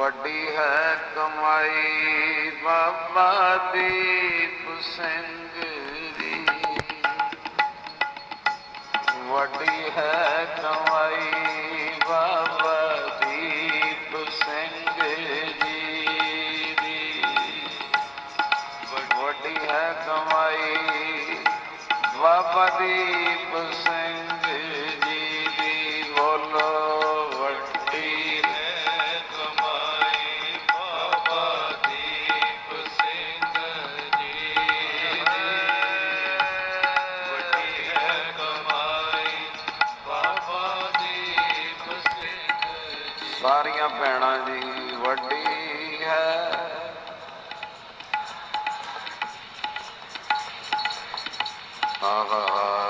ਵੱਡੀ ਹੈ ਕਮਾਈ, ਬਾਬਾ ਦੀਪ ਸਿੰਘ ਦੀ। ਵੱਡੀ ਹੈ ਕਮਾਈ, ਬਾਬਾ ਦੀਪ ਸਿੰਘ ਜੀ ਦੀ। ਵੱਡੀ ਹੈ ਕਮਾਈ, ਬਾਬਾ ਦੀਪ ਸਿੰਘ ਸਾਰੀਆਂ ਭੈਣਾਂ ਜੀ ਵੱਡੀ ਹੈ। ਆਹਾ